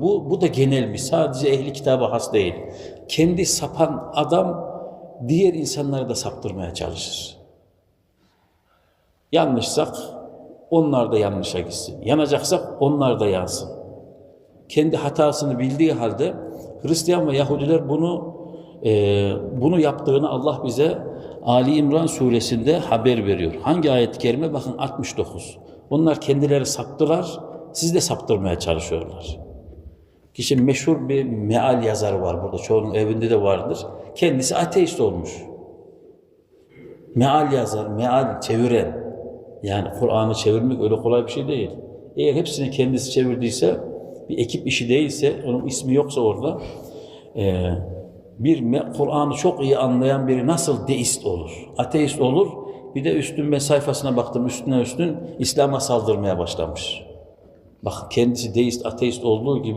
Bu, bu da genel bir, sadece ehli kitaba has değil. Kendi sapan adam diğer insanları da saptırmaya çalışır. Yanlışsak onlar da yanlışa gitsin. Yanacaksak onlar da yansın. Kendi hatasını bildiği halde Hristiyan ve Yahudiler bunu e, bunu yaptığını Allah bize Ali İmran suresinde haber veriyor. Hangi ayet-i kerime? Bakın 69. Onlar kendileri saptılar, siz de saptırmaya çalışıyorlar. Kişi meşhur bir meal yazarı var burada. Çoğunun evinde de vardır. Kendisi ateist olmuş. Meal yazar, meal çeviren. Yani Kur'an'ı çevirmek öyle kolay bir şey değil. Eğer hepsini kendisi çevirdiyse, bir ekip işi değilse, onun ismi yoksa orada, e, bir Kur'an'ı çok iyi anlayan biri nasıl deist olur? Ateist olur. Bir de üstün ben sayfasına baktım, üstüne üstün İslam'a saldırmaya başlamış. Bak kendisi deist, ateist olduğu gibi